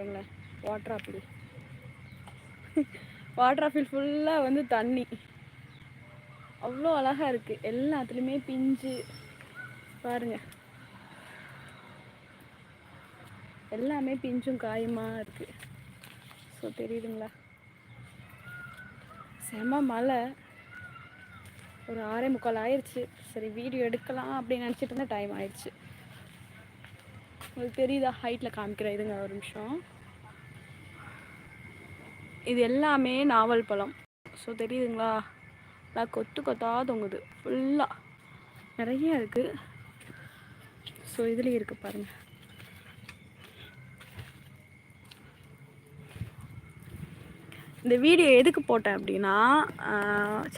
பாருங்களேன். Water apple water apple ஃபுல்லாக வந்து தண்ணி. அவ்வளோ அழகாக இருக்குது எல்லாத்துலேயுமே பிஞ்சு. பாருங்க. எல்லாமே பிஞ்சும் காயமாக இருக்குது ஸோ தெரியுதுங்களா? செம மழை. ஒரு ஆறே முக்கால் ஆயிடுச்சு சரி வீடியோ எடுக்கலாம் அப்படின்னு நினச்சிட்டு இருந்தால் டைம் ஆயிடுச்சு உங்களுக்கு தெரியுதா? ஹைட்டில் காமிக்கிறேன் இதுங்க ஒரு நிமிஷம். இது எல்லாமே நாவல் பழம். ஸோ தெரியுதுங்களா? நான் கொத்து கொத்தா தொங்குது. ஃபுல்லாக நிறைய இருக்குது ஸோ இதுலேயும் இருக்குது பாருங்கள் இந்த வீடியோ எதுக்கு போட்டேன் அப்படின்னா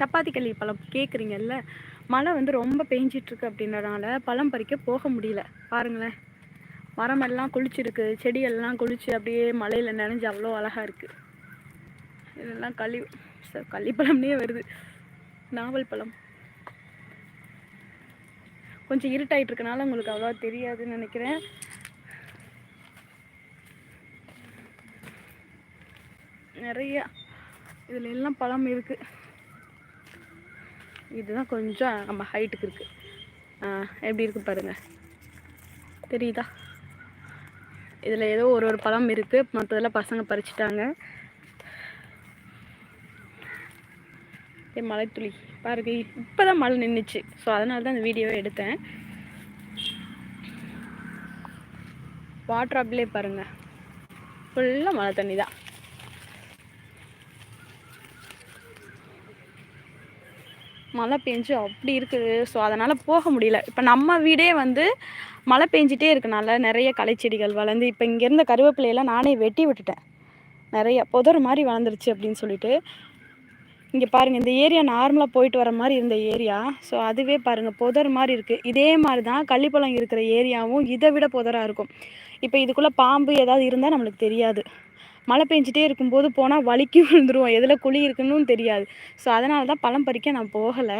சப்பாத்தி களி பழம் கேட்குறீங்கல்ல மழை வந்து ரொம்ப பெஞ்சிட்ருக்கு அப்படின்றனால பழம் பறிக்க போக முடியல. பாருங்களேன். மரமெல்லாம் குளிச்சிருக்கு செடியெல்லாம் குளிச்சு அப்படியே மலையில் நினைஞ்சு அவ்வளோ அழகாக இருக்குது இதெல்லாம் களி ச- கள்ளிப்பழம்னே வருது. நாவல் பழம். கொஞ்சம் இருட்டாயிட்டு இருக்கனால உங்களுக்கு அவ்வளோவா தெரியாதுன்னு நினைக்கிறேன். நிறைய இதில் எல்லாம் பழம் இருக்குது இதுதான் கொஞ்சம் நம்ம ஹைட்டுக்கு இருக்குது எப்படி இருக்குது பாருங்கள் தெரியுதா? இதில் ஏதோ ஒரு ஒரு பழம் இருக்குது மற்றதெல்லாம் பசங்க பறிச்சிட்டாங்க. ஏ மலைத்துளி. பாருங்க இப்போ தான் மழை நின்றுச்சு ஸோ அதனால தான் இந்த வீடியோவை எடுத்தேன். வாட்ரு ஆப்பிளே பாருங்கள் ஃபுல்லாக மழை தண்ணி தான் மழை பெஞ்சு அப்படி இருக்குது. ஸோ அதனால் போக முடியல. இப்போ நம்ம வீடே வந்து மழை பெஞ்சிட்டே இருக்கனால நிறைய களைச்செடிகள் வளர்ந்து இப்போ இங்கே இருந்த கருவேப்பிலையெல்லாம் நானே வெட்டி விட்டுட்டேன். நிறைய புதர் மாதிரி வளர்ந்துருச்சு அப்படின்னு சொல்லிட்டு. இங்கே பாருங்கள் இந்த ஏரியா நார்மலாக போயிட்டு வர மாதிரி இருந்த ஏரியா. ஸோ அதுவே பாருங்கள் புதர் மாதிரி இருக்குது இதே மாதிரி தான் கள்ளிப்பழம் இருக்கிற ஏரியாவும் இதை விட புதராக இருக்கும். இப்போ இதுக்குள்ளே பாம்பு ஏதாவது இருந்தால் நம்மளுக்கு தெரியாது. மழை பெஞ்சிட்டே இருக்கும்போது போனால் வலிக்கு விழுந்துருவோம். எதில் குழி இருக்குன்னு தெரியாது. ஸோ அதனால தான் பழம் பறிக்க நான் போகலை.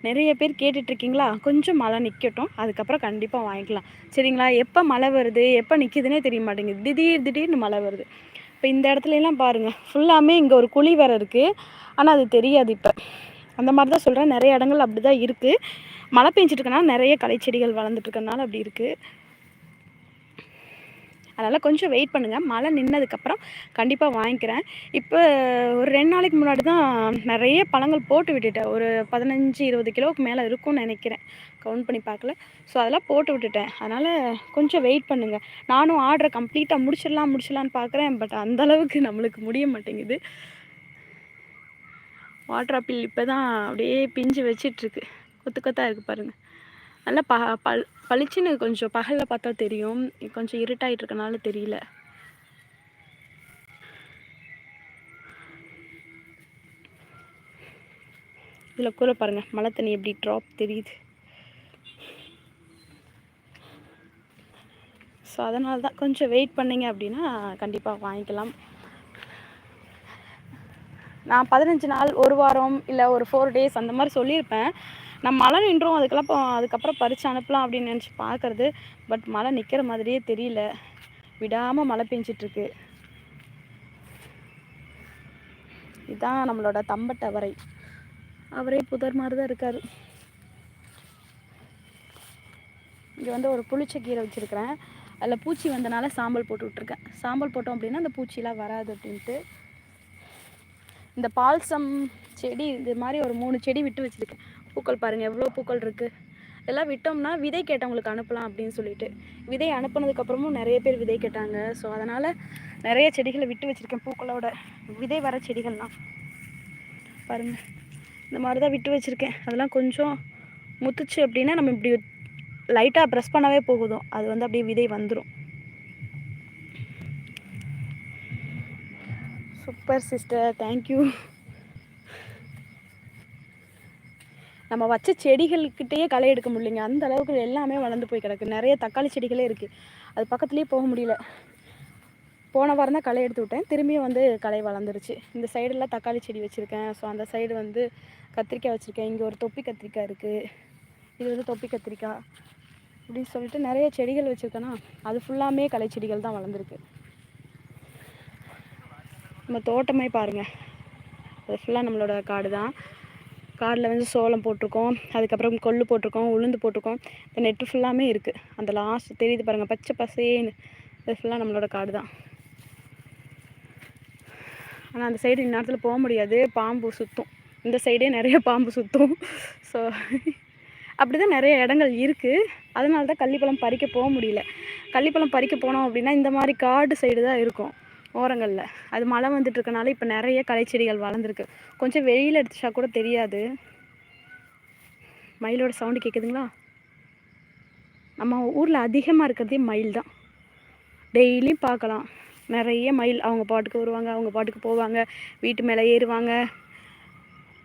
நிறைய பேர் கேட்டுட்ருக்கீங்களா கொஞ்சம் மழை நிற்கட்டும் அதுக்கப்புறம் கண்டிப்பாக வாங்கிக்கலாம். சரிங்களா? எப்போ மழை வருது? எப்போ நிற்கிதுன்னே தெரிய மாட்டேங்குது. திடீர் திடீர்னு மழை வருது. இப்போ இந்த இடத்துலலாம் பாருங்கள் ஃபுல்லாமே இங்கே ஒரு குழி வேறு இருக்குது ஆனால் அது தெரியாது இப்போ. அந்த மாதிரி தான் சொல்கிறேன் நிறைய இடங்கள் அப்படி தான் இருக்குது மழை பெஞ்சிட்ருக்கனால நிறைய கலைச்செடிகள் வளர்ந்துட்டு இருக்கனால அப்படி இருக்குது அதனால் கொஞ்சம் வெயிட் பண்ணுங்கள் மழை நின்னதுக்கப்புறம் கண்டிப்பாக வாங்கிக்கிறேன். இப்போ ஒரு ரெண்டு நாளைக்கு முன்னாடி தான் நிறைய பழங்கள் போட்டு விட்டுட்டேன். ஒரு பதினஞ்சு இருபது கிலோவுக்கு மேலே இருக்கும்னு நினைக்கிறேன். கவுண்ட் பண்ணி பார்க்கல. ஸோ அதெல்லாம் போட்டு விட்டுட்டேன். அதனால் கொஞ்சம் வெயிட் பண்ணுங்கள் நானும் ஆர்டரை கம்ப்ளீட்டாக முடிச்சிடலாம் முடிச்சிடலான்னு பார்க்குறேன். பட் அந்த அளவுக்கு நம்மளுக்கு முடிய மாட்டேங்குது. வாட்டர் ஆப்பிள் இப்போ தான் அப்படியே பிஞ்சு வச்சிட்ருக்கு கொத்து கொத்தாக இருக்குது பாருங்கள் நல்லா ப பல் பளிச்சுன்னு கொஞ்சம் பகலில் பார்த்தா தெரியும். கொஞ்சம் இருட்டாயிட்டு இருக்கனால தெரியல. இதில் கூட பாருங்கள் மழை தண்ணி எப்படி ட்ராப் தெரியுது. ஸோ அதனால தான் கொஞ்சம் வெயிட் பண்ணிங்க அப்படின்னா கண்டிப்பாக வாங்கிக்கலாம். நான் பதினஞ்சு நாள் ஒரு வாரம் இல்லை ஒரு ஃபோர் டேஸ் அந்த மாதிரி சொல்லியிருப்பேன். நம்ம மழை நின்றோம் அதுக்கெல்லாம் இப்போ அதுக்கப்புறம் பறித்து அனுப்பலாம் அப்படின்னு நினச்சி பார்க்கறது. பட் மழை நிற்கிற மாதிரியே தெரியல. விடாமல் மழை பெஞ்சிட்ருக்கு. இதுதான் நம்மளோட தம்பட்டை அவரை. அவரே புதர் மாதிரி தான் இருக்கார். இங்கே வந்து ஒரு புளிச்ச கீரை வச்சுருக்கிறேன். அதில் பூச்சி வந்தனால சாம்பல் போட்டு விட்ருக்கேன் சாம்பல் போட்டோம் அப்படின்னா அந்த பூச்சிலாம் வராது அப்படின்ட்டு. இந்த பால்சம் செடி இது மாதிரி ஒரு மூணு செடி விட்டு வச்சுருக்கேன். பூக்கள் பாருங்கள் எவ்வளோ பூக்கள் இருக்குது இதெல்லாம் விட்டோம்னா விதை கேட்டவங்களுக்கு அனுப்பலாம் அப்படின்னு சொல்லிட்டு. விதை அனுப்புனதுக்கப்புறமும் நிறைய பேர் விதை கேட்டாங்க. ஸோ அதனால் நிறைய செடிகளை விட்டு வச்சுருக்கேன் பூக்களோட. விதை வர செடிகள்லாம். பாருங்கள் இந்த மாதிரி தான் விட்டு வச்சுருக்கேன். அதெல்லாம் கொஞ்சம் முத்துச்சு அப்படின்னா நம்ம இப்படி லைட்டாக ப்ரெஸ் பண்ணவே போகுதும் அது வந்து அப்படியே விதை வந்துடும் சூப்பர் சிஸ்டர் தேங்க்யூ நம்ம வச்ச செடிகள்கிட்டயே களை எடுக்க முடியலைங்க. அந்த அளவுக்கு எல்லாமே வளர்ந்து போய் கிடக்கு. நிறைய தக்காளி செடிகளே இருக்குது அது பக்கத்துலேயே போக முடியல. போன வாரம் தான் களை எடுத்து விட்டேன். திரும்பியும் வந்து களை வளர்ந்துருச்சு. இந்த சைடெல்லாம் தக்காளி செடி வச்சுருக்கேன். ஸோ அந்த சைடு வந்து கத்திரிக்காய் வச்சுருக்கேன். இங்கே ஒரு தொப்பி கத்திரிக்காய் இருக்குது இது வந்து தொப்பி கத்திரிக்காய் அப்படின்னு சொல்லிட்டு நிறைய செடிகள் வச்சுருக்கேன்னா அது ஃபுல்லாமே களை செடிகள் தான் வளர்ந்துருக்கு. நம்ம தோட்டமே பாருங்கள் அது ஃபுல்லாக நம்மளோட காடு தான் காடில் வந்து சோளம் போட்டிருக்கோம் அதுக்கப்புறம் கொள்ளு போட்டிருக்கோம் உளுந்து போட்டிருக்கோம். இந்த நெட்டு ஃபுல்லாமே இருக்குது அந்த லாஸ்ட் தெரியுது பாருங்கள் பச்சை பசேன்னு இது ஃபுல்லாக நம்மளோட காடு தான். ஆனால் அந்த சைடு இந்நேரத்தில் போக முடியாது. பாம்பு சுற்றும் இந்த சைடே நிறைய பாம்பு சுற்றும் ஸோ அப்படி தான் நிறைய இடங்கள் இருக்குது அதனால தான் கள்ளிப்பழம் பறிக்க போக முடியல. கள்ளிப்பழம் பறிக்க போனோம் அப்படின்னா இந்த மாதிரி காடு சைடு தான் இருக்கும். ஓரங்களில். அது மழை வந்துட்டுருக்கனால இப்போ நிறைய கலைச்செடிகள் வளர்ந்துருக்கு. கொஞ்சம் வெயில் அடிச்சா கூட தெரியாது. மயிலோட சவுண்டு கேட்குதுங்களா நம்ம ஊரில் அதிகமாக இருக்கிறதே மயில் தான். டெய்லியும் பார்க்கலாம். நிறைய மயில் அவங்க பாட்டுக்கு வருவாங்க அவங்க பாட்டுக்கு போவாங்க வீட்டு மேலே ஏறுவாங்க.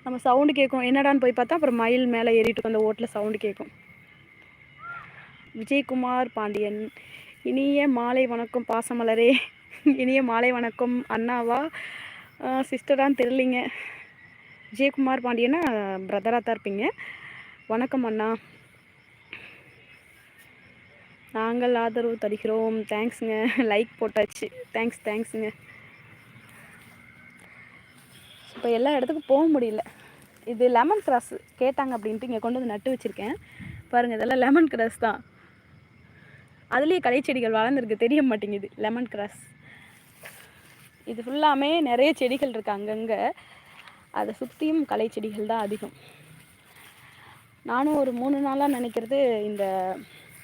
நம்ம சவுண்டு கேட்கும் என்னடான்னு போய் பார்த்தா அப்புறம் மயில் மேலே ஏறிட்டு அந்த ஓட்டில் சவுண்டு கேட்கும் விஜயகுமார் பாண்டியன். இனிய மாலை வணக்கம் பாசமலரே. இனிய மாலை வணக்கம். அண்ணாவா? சிஸ்டரான்னு தெரிலிங்க ஜெயக்குமார் பாண்டியனா? பிரதராக தான் இருப்பீங்க. வணக்கம் அண்ணா. நாங்கள் ஆதரவு தருகிறோம். தேங்க்ஸுங்க. லைக் போட்டாச்சு. தேங்க்ஸ் தேங்க்ஸுங்க. இப்போ எல்லா இடத்துக்கும் போக முடியல. இது லெமன் கிராஸ் கேட்டாங்க அப்படின்ட்டு இங்கே கொண்டு வந்து நட்டு வச்சுருக்கேன். பாருங்கள் இதெல்லாம் லெமன் கிராஸ் தான். அதுலேயே கலைச்செடிகள் வளர்ந்துருக்கு. தெரிய மாட்டேங்குது. Lemon grass. இது ஃபுல்லாமே நிறைய செடிகள் இருக்குது அங்கங்கே. அதை சுற்றியும் கலைச்செடிகள் தான் அதிகம். நானும் ஒரு மூணு நாளாக நினைக்கிறது இந்த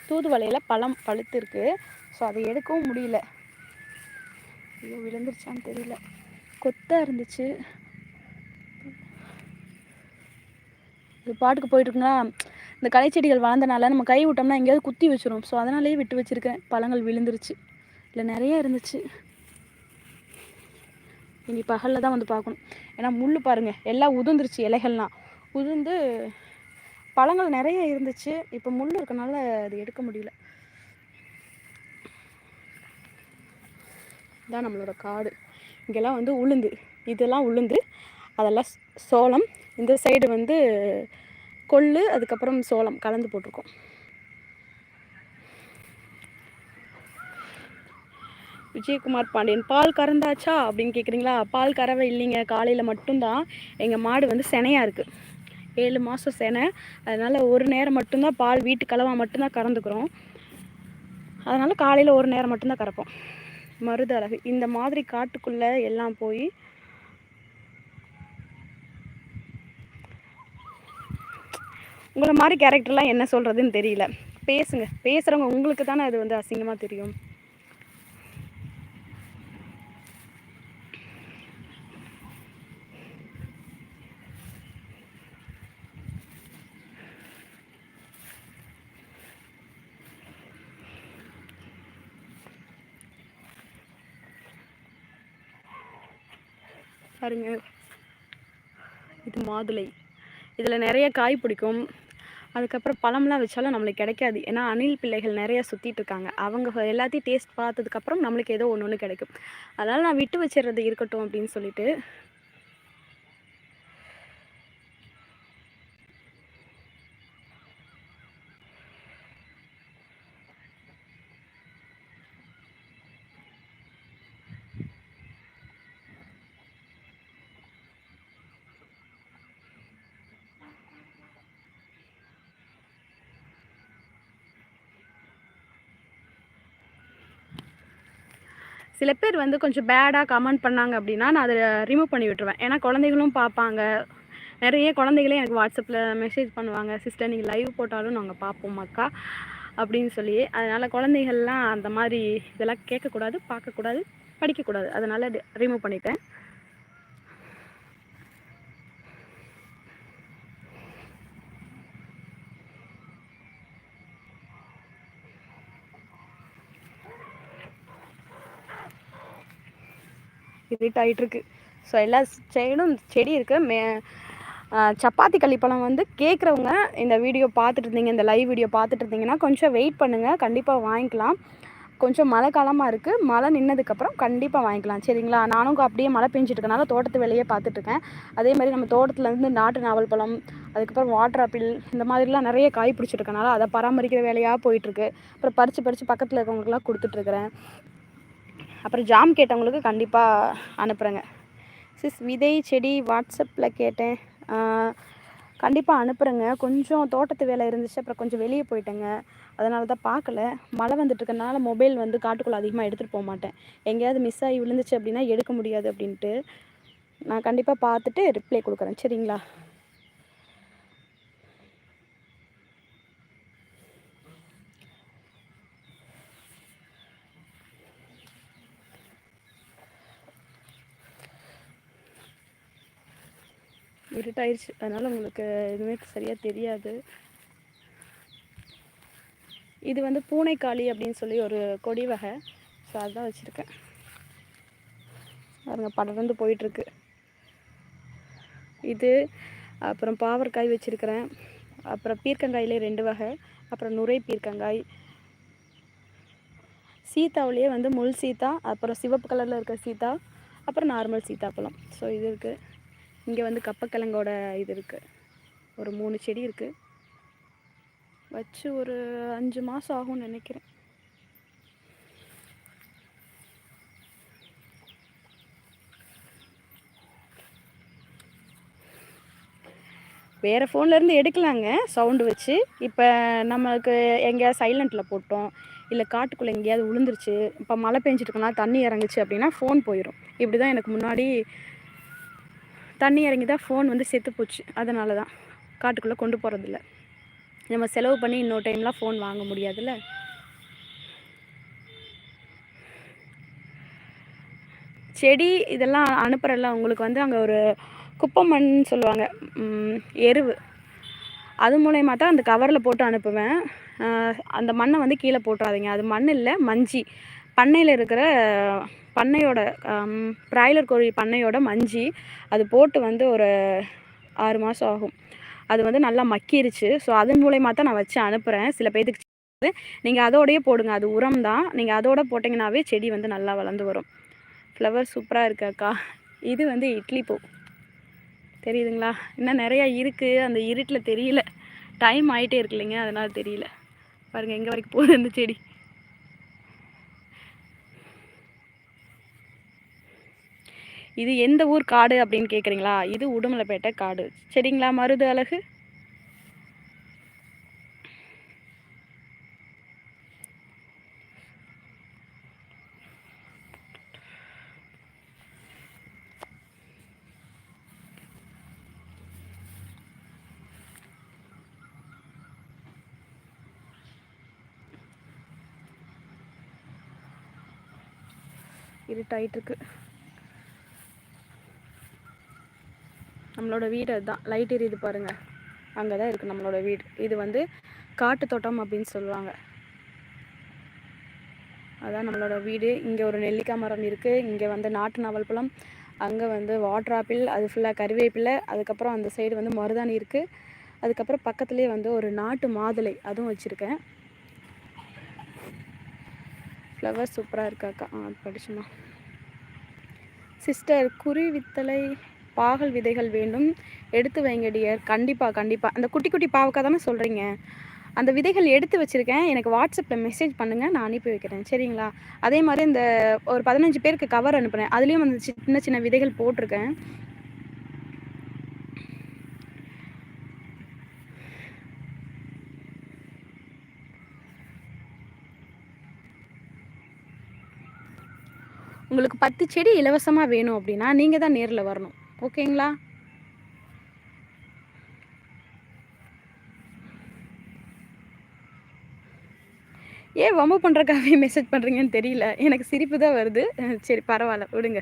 தூதுவலையில் பழம் பழுத்து இருக்குது ஸோ அதை எடுக்கவும் முடியல. ஐயோ விழுந்துருச்சான்னு தெரியல. கொத்தாக இருந்துச்சு. இது பாட்டுக்கு போயிட்டுருக்குங்களா இந்த களைச்செடிகள் வளர்ந்தனால நம்ம கை விட்டோம்னா எங்கேயாவது குத்தி வச்சிரும் ஸோ அதனாலேயே விட்டு வச்சுருக்கேன். பழங்கள் விழுந்துருச்சு. இல்லை நிறைய இருந்துச்சு. இனி பகலில் தான் வந்து பார்க்கணும். ஏன்னா முள் பாருங்கள் எல்லாம் உதிர்ந்துருச்சு இலைகள்லாம். உதிர்ந்து பழங்கள் நிறைய இருந்துச்சு. இப்போ முள் இருக்கனால அது எடுக்க முடியல. இதான் நம்மளோட காடு. இங்கெல்லாம் வந்து உளுந்து. இதெல்லாம் உளுந்து. அதெல்லாம் சோளம். இந்த சைடு வந்து கொள்ளு அதுக்கப்புறம் சோளம் கலந்து போட்டிருக்கோம். விஜயகுமார் பாண்டியன் பால் கறந்தாச்சா அப்படின்னு கேட்குறீங்களா பால் கறவை இல்லைங்க காலையில் மட்டும்தான். எங்கள் மாடு வந்து செனையாக இருக்குது ஏழு மாதம் செனை. அதனால் ஒரு நேரம் மட்டும்தான் பால் வீட்டு கலவா மட்டும்தான் கறந்துக்கிறோம். அதனால் காலையில் ஒரு நேரம் மட்டும்தான் கறப்போம். மருது அழகு. இந்த மாதிரி காட்டுக்குள்ளே எல்லாம் போய் உங்களை மாதிரி கேரக்டர்லாம் என்ன சொல்கிறதுன்னு தெரியல. பேசுங்க. பேசுகிறவங்க உங்களுக்கு தானே அது வந்து அசிங்கமாக தெரியும். பாருங்க. இது மாதுளை. இதில் நிறைய காய் பிடிக்கும். அதுக்கப்புறம் பழம்லாம் வச்சாலும் நம்மளுக்கு கிடைக்காது. ஏன்னா அணில் பிள்ளைகள் நிறைய சுற்றிட்டு இருக்காங்க. அவங்க எல்லாத்தையும் டேஸ்ட் பார்த்ததுக்கப்புறம் நம்மளுக்கு ஏதோ ஒன்று ஒன்று கிடைக்கும். அதனால் நான் விட்டு வச்சிடுறது இருக்கட்டும் அப்படின்னு சொல்லிட்டு சில பேர் வந்து கொஞ்சம் பேடாக கமெண்ட் பண்ணாங்க அப்படின்னா நான் அதை ரிமூவ் பண்ணி விட்டுருவேன். ஏன்னா குழந்தைகளும் பார்ப்பாங்க. நிறைய குழந்தைகளே எனக்கு வாட்ஸ்அப்பில் மெசேஜ் பண்ணுவாங்க. சிஸ்டர் நீங்கள் லைவ் போட்டாலும் நாங்கள் பார்ப்போம் அக்கா அப்படின்னு சொல்லி. அதனால் குழந்தைகள்லாம் அந்த மாதிரி இதெல்லாம் கேட்கக்கூடாது பார்க்கக்கூடாது படிக்கக்கூடாது. அதனால் ரிமூவ் பண்ணிட்டேன். இருட் ஆகிட்டுருக்கு ஸோ எல்லா சைடும் செடி இருக்குது மே சப்பாத்தி கள்ளிப்பழம் வந்து கேட்குறவங்க இந்த வீடியோ பார்த்துட்டு இருந்தீங்க இந்த லைவ் வீடியோ பார்த்துட்டு இருந்தீங்கன்னா கொஞ்சம் வெயிட் பண்ணுங்கள் கண்டிப்பாக வாங்கிக்கலாம். கொஞ்சம் மழை காலமாக இருக்குது மழை நின்னதுக்கப்புறம் கண்டிப்பாக வாங்கிக்கலாம். சரிங்களா? நானும் அப்படியே மழை பெஞ்சிட்டு தோட்டத்து வேலையே பார்த்துட்ருக்கேன் அதே மாதிரி நம்ம தோட்டத்துலேருந்து நாட்டு நாவல் பழம் அதுக்கப்புறம் வாட்டர் ஆப்பிள் இந்த மாதிரிலாம் நிறைய காய் பிடிச்சிருக்கனால அதை பராமரிக்கிற வேலையாக போயிட்டுருக்கு. அப்புறம் பறித்து பறித்து பக்கத்தில் இருக்கவங்களுக்குலாம் கொடுத்துட்ருக்குறேன் அப்புறம் ஜாம் கேட்டவங்களுக்கு கண்டிப்பாக அனுப்புகிறேங்க சிஸ் விதை செடி வாட்ஸ்அப்பில் கேட்டேன். கண்டிப்பாக அனுப்புகிறேங்க கொஞ்சம் தோட்டத்து வேலை இருந்துச்சு அப்புறம் கொஞ்சம் வெளியே போயிட்டேங்க. அதனால தான் பார்க்கல மழை வந்துட்டுருக்கனால மொபைல் வந்து காட்டுக்குள்ளே அதிகமாக எடுத்துகிட்டு போக மாட்டேன். எங்கேயாவது மிஸ் ஆகி விழுந்துச்சு அப்படின்னா எடுக்க முடியாது அப்படின்ட்டு நான் கண்டிப்பாக பார்த்துட்டு ரிப்ளை கொடுக்குறேன். சரிங்களா? இருட்டாயிருச்சு. அதனால் உங்களுக்கு எதுவுமே சரியாக தெரியாது. இது வந்து பூனைக்காளி அப்படின்னு சொல்லி ஒரு கொடி வகை. ஸோ அதுதான் வச்சுருக்கேன். பாருங்க படர்ந்து போயிட்டுருக்கு. இது அப்புறம் பாவற்காய் வச்சுருக்கிறேன். அப்புறம் பீர்க்கங்காயிலே ரெண்டு வகை. அப்புறம் நுரை பீர்க்கங்காய். சீத்தாவிலேயே வந்து முள் சீத்தா அப்புறம் சிவப்பு கலரில் இருக்கிற சீத்தா அப்புறம் நார்மல் சீத்தாப்பழம். ஸோ இது இருக்குது இங்கே வந்து கப்பக்கிழங்கோட இது இருக்குது ஒரு மூணு செடி இருக்குது வச்சு ஒரு அஞ்சு மாதம் ஆகும்னு நினைக்கிறேன். வேறு ஃபோன்லேருந்து எடுக்கலாங்க சவுண்டு வச்சு. இப்போ நம்மளுக்கு எங்கேயாவது சைலண்ட்டில் போட்டோம் இல்லை காட்டுக்குள்ளே எங்கேயாவது விழுந்துருச்சு இப்போ மழை பெஞ்சிட்டுருக்கனா தண்ணி இறங்குச்சு அப்படின்னா ஃபோன் போயிடும் இப்படி தான் எனக்கு முன்னாடி தண்ணி இறங்கி தான் ஃபோன் வந்து செத்து போச்சு. அதனால தான் காட்டுக்குள்ளே கொண்டு போகிறதில்ல நம்ம செலவு பண்ணி இன்னொரு டைம்லாம் ஃபோன் வாங்க முடியாதுல்ல? செடி இதெல்லாம் அனுப்புகிறல்ல உங்களுக்கு வந்து அங்கே ஒரு குப்பை மண் சொல்லுவாங்க எருவு. அது மூலயமா தான் அந்த கவரில் போட்டு அனுப்புவேன். அந்த மண்ணை வந்து கீழே போட்டுறாதீங்க. அது மண் இல்லை மஞ்சி. பண்ணையில் இருக்கிற பண்ணையோட பிராய்லர் கோழி பண்ணையோட மஞ்சி அது போட்டு வந்து ஒரு ஆறு மாதம் ஆகும். அது வந்து நல்லா மக்கிருச்சு. ஸோ அதன் மூலயமா தான் நான் வச்சு அனுப்புகிறேன் சில பேத்துக்கு நீங்கள் அதோடையே போடுங்க. அது உரம் தான். நீங்கள் அதோட போட்டிங்கனாவே செடி வந்து நல்லா வளர்ந்து வரும். ஃப்ளவர் சூப்பராக இருக்கு அக்கா. இது வந்து இட்லி பூ. தெரியுதுங்களா? இன்னும் நிறையா இருக்குது அந்த இருட்டில் தெரியல. டைம் ஆகிட்டே இருக்கு இல்லைங்க. அதனால் தெரியல. பாருங்கள் எங்கே வரைக்கும் போகுது அந்த செடி. இது எந்த ஊர் காடு அப்படின்னு கேட்குறீங்களா இது உடுமலைப்பேட்டை காடு. சரிங்களா மருது அழகு? இருட்டாயிட்டு இருக்கு நம்மளோட வீடு அதுதான். லைட் எரியுது பாருங்கள் அங்கே தான் இருக்குது நம்மளோட வீடு. இது வந்து காட்டு தோட்டம் அப்படின்னு சொல்லுவாங்க. அதான் நம்மளோட வீடு. இங்கே ஒரு நெல்லிக்காய் மரம் இருக்குது இங்கே வந்து நாட்டு நாவல் பழம். அங்கே வந்து வாட்டர் ஆப்பிள் அது ஃபுல்லாக கருவேப்பிலை அதுக்கப்புறம் அந்த சைடு வந்து மருதாணி இருக்குது அதுக்கப்புறம் பக்கத்துலேயே வந்து ஒரு நாட்டு மாதுளை. அதுவும் வச்சுருக்கேன். ஃப்ளவர் சூப்பராக இருக்காக்கா ஆ படிச்சுமா? சிஸ்டர் குருவித்தலை. பாகல் விதைகள் வேண்டும். எடுத்து வைங்க டியர் கண்டிப்பாக கண்டிப்பாக அந்த குட்டி குட்டி பாவக்காய் தானே சொல்கிறீங்க அந்த விதைகள் எடுத்து வச்சுருக்கேன். எனக்கு வாட்ஸ்அப்பில் மெசேஜ் பண்ணுங்கள் நான் அனுப்பி வைக்கிறேன். சரிங்களா? அதே மாதிரி இந்த ஒரு பதினஞ்சு பேருக்கு கவர் அனுப்புகிறேன் அதுலேயும் வந்து சின்ன சின்ன விதைகள் போட்டிருக்கேன். உங்களுக்கு பத்து செடி இலவசமாக வேணும் அப்படின்னா நீங்கள் தான் நேரில் வரணும். ஓகேங்களா? ஏன் வம்பு பண்ணுறக்காகவே மெசேஜ் பண்ணுறீங்கன்னு தெரியல. எனக்கு சிரிப்பு தான் வருது. சரி பரவாயில்ல. விடுங்க.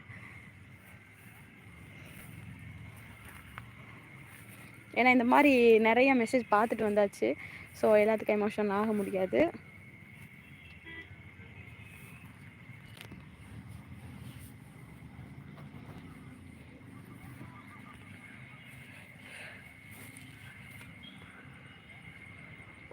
ஏன்னா இந்த மாதிரி நிறைய மெசேஜ் பார்த்துட்டு வந்தாச்சு. ஸோ எல்லாத்துக்கும் எமோஷன் ஆக முடியாது.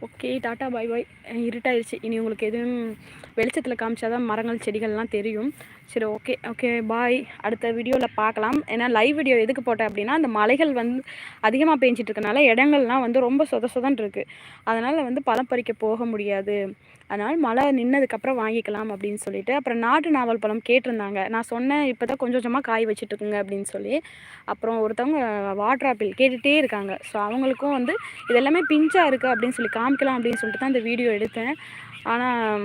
Okay ta ta bye bye. இருட்டாயிருச்சு. இனி உங்களுக்கு எதுவும் வெளிச்சத்தில் காமிச்சாதான் மரங்கள் செடிகள்லாம் தெரியும். சரி ஓகே ஓகே பாய் அடுத்த வீடியோவில் பார்க்கலாம். ஏன்னா லைவ் வீடியோ எதுக்கு போட்டேன் அப்படின்னா அந்த மலைகள் வந்து அதிகமாக பேஞ்சிட்டு இருக்கனால இடங்கள்லாம் வந்து ரொம்ப சொத சொதன் இருக்குது அதனால் வந்து பழம் பறிக்க போக முடியாது. அதனால் மழை நின்னதுக்கப்புறம் வாங்கிக்கலாம் அப்படின்னு சொல்லிட்டு அப்புறம் நாட்டு நாவல் பழம் கேட்டிருந்தாங்க. நான் சொன்னேன் இப்போ தான் கொஞ்சம் கொஞ்சமாக காய் வச்சுட்டுருக்குங்க அப்படின்னு சொல்லி. அப்புறம் ஒருத்தவங்க வாட்டர் ஆப்பிள் கேட்டுகிட்டே இருக்காங்க. ஸோ அவங்களுக்கும் வந்து இதெல்லாமே பிஞ்சாக இருக்குது அப்படின்னு சொல்லி காமிக்கலாம் அப்படின்னு சொல்லிட்டு தான் இந்த வீடியோ எடுத்தேன். ஆனால்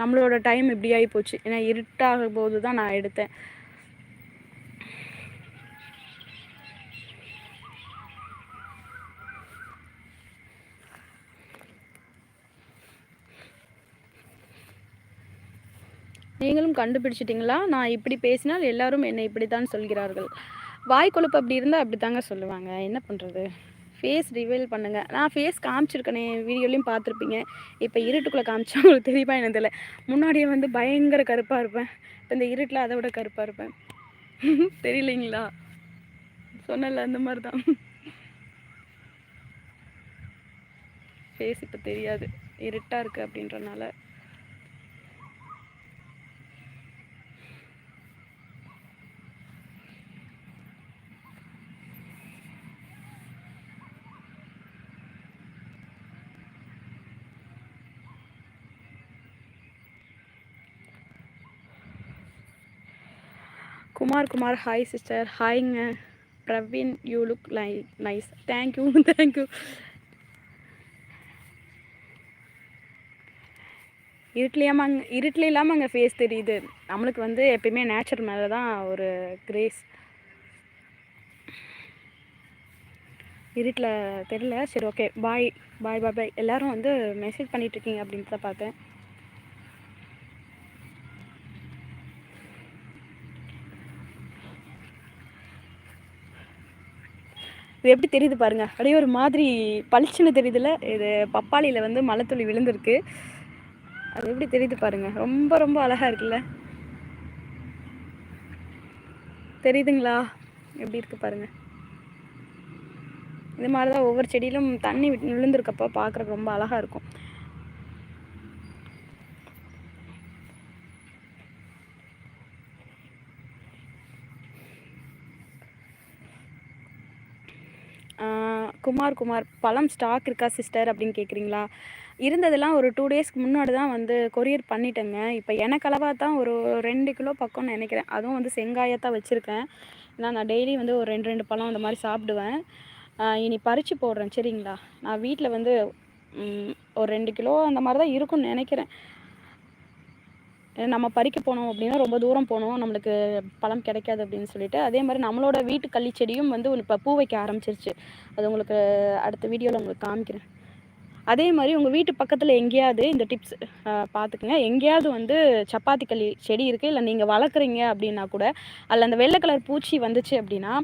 நம்மளோட டைம் இப்படி ஆகி போச்சு. ஏன்னா இருட்டாக போது தான் நான் எடுத்தேன். நீங்களும் கண்டுபிடிச்சிட்டிங்களா? நான் இப்படி பேசினால் எல்லாரும் என்னை இப்படி தான் சொல்கிறார்கள். வாய் கொழுப்பு அப்படி இருந்தால் அப்படி தாங்க சொல்லுவாங்க. என்ன பண்ணுறது ஃபேஸ் ரிவீல் பண்ணுங்கள் நான் ஃபேஸ் காமிச்சிருக்கேனே வீடியோலையும் பார்த்துருப்பீங்க. இப்போ இருட்டுக்குள்ளே காமிச்சா உங்களுக்கு தெரியுமா என்ன தெரியல. முன்னாடியே வந்து பயங்கர கருப்பாக இருப்பேன். இப்போ இந்த இருட்டில் அதை விட கருப்பாக இருப்பேன். தெரியலைங்களா? சொன்னல அந்த மாதிரி தான் ஃபேஸ் இப்போ தெரியாது. இருட்டாக இருக்குது அப்படின்றனால. Kumar Kumar hi sister ஹாய்ங்க Praveen you look lie nice thank you thank you இருட்டிலேயாமாங்க இருட்டில் இல்லாமல் அங்கே ஃபேஸ் தெரியுது. நம்மளுக்கு வந்து எப்பயுமே நேச்சர் மேலே தான் ஒரு கிரேஸ் இருட்டில் தெரியல. சரி ஓகே பாய் பாய் பாய் பாய் எல்லோரும் வந்து மெசேஜ் பண்ணிகிட்ருக்கீங்க அப்படின்ட்டு தான் பார்த்தேன். இது எப்படி தெரியுது பாருங்கள் அப்படியே ஒரு மாதிரி பளிச்சுன்னு தெரியுதுல்ல. இது பப்பாளியில் வந்து மலைத்துளி விழுந்திருக்கு. அது எப்படி தெரியுது பாருங்கள் ரொம்ப ரொம்ப அழகாக இருக்குல்ல. தெரியுதுங்களா? எப்படி இருக்குது பாருங்கள் இது மாதிரி தான் ஒவ்வொரு செடியிலும் தண்ணி விழுந்திருக்கப்போ பார்க்குறக்கு ரொம்ப அழகாக இருக்கும். குமார் குமார் பழம் ஸ்டாக் இருக்கா சிஸ்டர் அப்படின்னு கேட்குறீங்களா இருந்ததெல்லாம் ஒரு டூ டேஸ்க்கு முன்னாடி தான் வந்து கொரியர் பண்ணிட்டேங்க. இப்போ எனக்கு அளவாக தான் ஒரு ரெண்டு கிலோ பக்கம்னு நினைக்கிறேன். அதுவும் வந்து செங்காயத்தான் வச்சுருக்கேன். ஏன்னா நான் டெய்லி வந்து ஒரு ரெண்டு ரெண்டு பழம் அந்த மாதிரி சாப்பிடுவேன். இனி பறித்து போடுறேன் சரிங்களா? நான் வீட்டில் வந்து ஒரு ரெண்டு கிலோ அந்த மாதிரி தான் இருக்கும்னு நினைக்கிறேன். நம்ம பறிக்க போனோம் அப்படின்னா ரொம்ப தூரம் போனோம் நம்மளுக்கு பழம் கிடைக்காது அப்படின்னு சொல்லிட்டு அதே மாதிரி நம்மளோட வீட்டு கள்ளி செடியும் வந்து இப்போ பூ வைக்க ஆரம்பிச்சிருச்சு. அது உங்களுக்கு அடுத்த வீடியோவில் உங்களுக்கு காமிக்கிறேன். அதே மாதிரி உங்கள் வீட்டு பக்கத்தில் எங்கேயாவது இந்த டிப்ஸ் பார்த்துக்குங்க எங்கேயாவது வந்து சப்பாத்தி களி செடி இருக்குது இல்லை நீங்கள் வளர்க்குறீங்க அப்படின்னா கூட அதில் அந்த வெள்ளை கலர் பூச்சி வந்துச்சு அப்படின்னா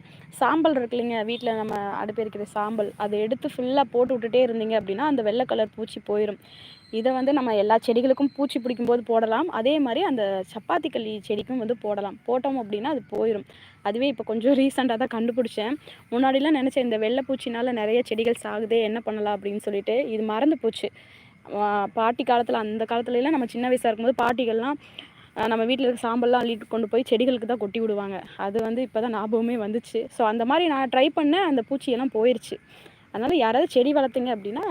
சாம்பல் இருக்கு இல்லைங்க வீட்டில் நம்ம அடுப்பு சாம்பல் அதை எடுத்து ஃபுல்லாக போட்டு விட்டுட்டே இருந்தீங்க அப்படின்னா அந்த வெள்ளை கலர் பூச்சி போயிடும் இதை வந்து நம்ம எல்லா செடிகளுக்கும் பூச்சி பிடிக்கும் போது போடலாம். அதே மாதிரி அந்த சப்பாத்தி கல்லி செடிக்கும் வந்து போடலாம். போட்டோம் அப்படின்னா அது போயிடும் அதுவே இப்போ கொஞ்சம் ரீசெண்டாக தான் கண்டுபிடிச்சேன். முன்னாடிலாம் நினச்சேன் இந்த வெள்ளை பூச்சினால் நிறைய செடிகள் சாகுதே என்ன பண்ணலாம் அப்படின்னு சொல்லிட்டு இது மறந்து போச்சு. பாட்டி காலத்தில் அந்த காலத்துலலாம் நம்ம சின்ன வயசாக இருக்கும்போது பாட்டிகள்லாம் நம்ம வீட்டில் இருக்க சாம்பல்லாம் அள்ளிட்டு கொண்டு போய் செடிகளுக்கு தான் கொட்டி விடுவாங்க. அது வந்து இப்போ தான் ஞாபகமே வந்துச்சு. ஸோ அந்த மாதிரி நான் ட்ரை பண்ணேன். அந்த பூச்சியெல்லாம் போயிடுச்சு அதனால் யாராவது செடி வளர்த்துங்க அப்படின்னா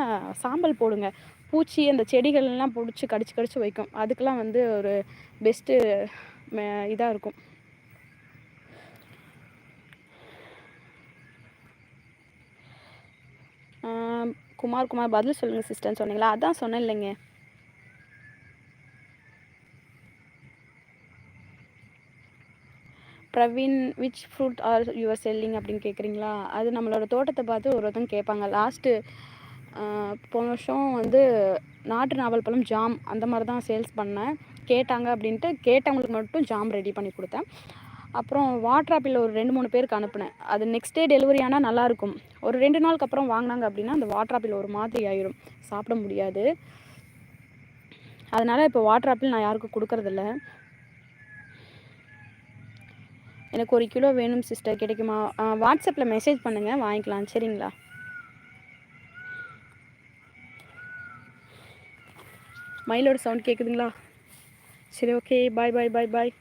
சாம்பல் போடுங்க. பூச்சி அந்த செடிகள்லாம் பிடிச்சி கடிச்சு கடிச்சு வைக்கும். அதுக்கெலாம் வந்து ஒரு பெஸ்ட்டு இதாக இருக்கும். குமார் குமார் பதில் சொல்லுங்கள் சிஸ்டர்னு சொன்னீங்களா? அதான் சொன்னேன் இல்லைங்க. Praveen which fruit are you are selling அப்படின்னு கேட்குறீங்களா அது நம்மளோட தோட்டத்தை பார்த்து ஒருத்தவங்க கேட்பாங்க. லாஸ்ட்டு போன வருஷம் வந்து நாட்டு நாவல் பழம் ஜாம் அந்த மாதிரி தான் சேல்ஸ் பண்ணேன். கேட்டாங்க அப்படின்ட்டு கேட்டவங்களுக்கு மட்டும் ஜாம் ரெடி பண்ணி கொடுத்தேன். அப்புறம் வாட்டர் ஆப்பிள் ஒரு ரெண்டு மூணு பேருக்கு அனுப்புனேன். அது நெக்ஸ்ட் டே டெலிவரி ஆனால் நல்லாயிருக்கும் ஒரு ரெண்டு நாளுக்கு அப்புறம் வாங்கினாங்க அப்படின்னா அந்த வாட்டர் ஆப்பிள் ஒரு மாதிரி ஆயிரும். சாப்பிட முடியாது. அதனால் இப்போ வாட்டர் ஆப்பிள் நான் யாருக்கும் கொடுக்கறதில்ல. எனக்கு ஒரு கிலோ வேணும் சிஸ்டர் கிடைக்குமா? வாட்ஸ்அப்பில் மெசேஜ் பண்ணுங்கள் வாங்கிக்கலாம். சரிங்களா? மயிலோட சவுண்ட் கேட்குதுங்களா சரி okay bye bye bye bye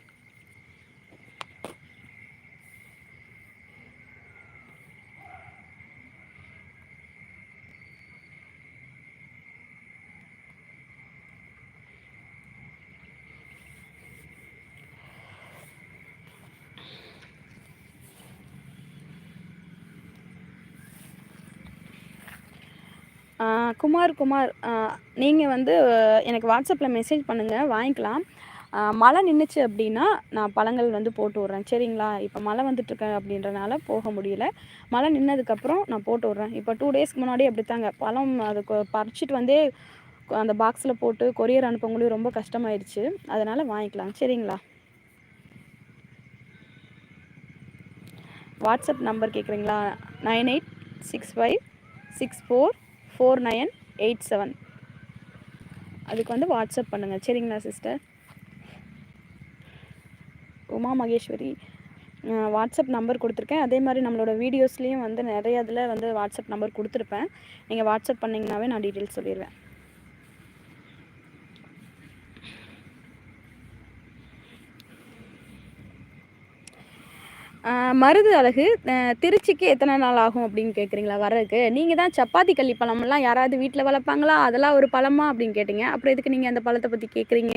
Kumar Kumar. நீங்கள் வந்து எனக்கு வாட்ஸ்அப்பில் மெசேஜ் பண்ணுங்கள் வாங்கிக்கலாம். மழை நின்றுச்சு அப்படின்னா நான் பழங்கள் வந்து போட்டு விட்றேன். சரிங்களா? இப்போ மழை வந்துட்டுருக்கு அப்படின்றனால போக முடியல. மழை நின்னதுக்கப்புறம் நான் போட்டு விட்றேன். இப்போ டூ டேஸ்க்கு முன்னாடி அப்படித்தாங்க. பழம் அது பறிச்சிட்டு வந்தே அந்த பாக்ஸில் போட்டு கொரியர் அனுப்பவங்களையும் ரொம்ப கஷ்டமாயிடுச்சு. அதனால் வாங்கிக்கலாம். சரிங்களா? வாட்ஸ்அப் நம்பர் கேட்குறீங்களா? Nine eight six five six four four nine eight seven. அதுக்கு வந்து வாட்ஸ்அப் பண்ணுங்கள் சரிங்களா sister? Uma Maheswari. WhatsApp number கொடுத்துருக்கேன். அதே மாதிரி நம்மளோட வீடியோஸ்லேயும் வந்து நிறைய இதில் வந்து வாட்ஸ்அப் நம்பர் கொடுத்துருப்பேன். நீங்கள் வாட்ஸ்அப் பண்ணிங்கனாவே நான் டீட்டெயில்ஸ் சொல்லிடுவேன். மருது அழகு திருச்சிக்கு எத்தனை நாள் ஆகும் அப்படின்னு கேட்குறீங்களா வர்றதுக்கு? நீங்கள் தான் சப்பாத்தி கள்ளி பழமெல்லாம் யாராவது வீட்டில் வளர்ப்பாங்களா? அதெல்லாம் ஒரு பழமா அப்படின்னு கேட்டிங்க. அப்புறம் எதுக்கு நீங்கள் அந்த பழத்தை பற்றி கேட்குறீங்க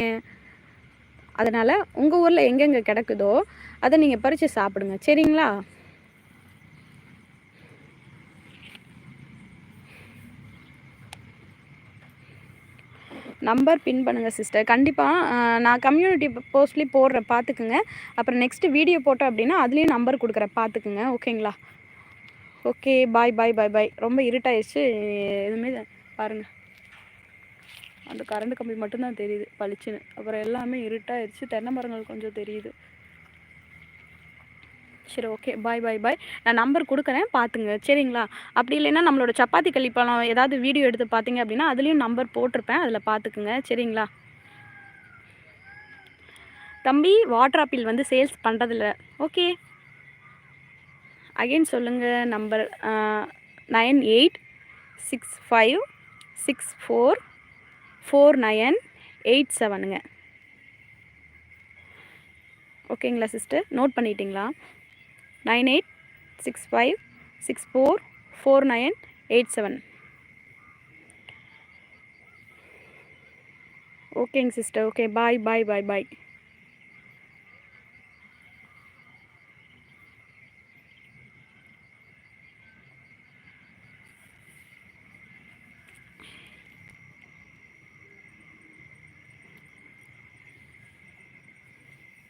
அதனால் உங்கள் ஊரில் எங்கெங்கே கிடக்குதோ அதை நீங்கள் பறித்து சாப்பிடுங்க. சரிங்களா? நம்பர் பின் பண்ணுங்கள் சிஸ்டர் கண்டிப்பாக நான் கம்யூனிட்டி போஸ்ட்லேயும் போடுறேன் பார்த்துக்குங்க அப்புறம் நெக்ஸ்ட்டு வீடியோ போட்டோம் அப்படின்னா அதுலேயும் நம்பர் கொடுக்குறேன் பார்த்துக்குங்க ஓகேங்களா? ஓகே பாய் பாய் பாய் பாய் ரொம்ப இருட்டாயிடுச்சு எதுவுமே பாருங்கள் அந்த கரண்ட் கம்பி மட்டும்தான் தெரியுது பளிச்சுன்னு. அப்புறம் எல்லாமே இருட்டாயிடுச்சு தென்னை மரங்கள் கொஞ்சம் தெரியுது. சரி ஓகே பாய் பாய் பாய் நான் நம்பர் கொடுக்குறேன் பார்த்துங்க சரிங்களா? அப்படி இல்லைன்னா நம்மளோட சப்பாத்தி கள்ளிப்பழம் ஏதாவது வீடியோ எடுத்து பார்த்தீங்க அப்படின்னா அதுலேயும் நம்பர் போட்டிருப்பேன். அதில் பார்த்துக்குங்க சரிங்களா? தம்பி வாட்டர் ஆப்பிள் வந்து சேல்ஸ் பண்ணுறதில்ல ஓகே அகெயின் சொல்லுங்கள் number nine eight six five six four four nine eight செவனுங்க ஓகேங்களா சிஸ்டர் நோட் பண்ணிட்டீங்களா? Nine eight six five six four four nine eight seven ஓகேங்க sister okay bye bye bye bye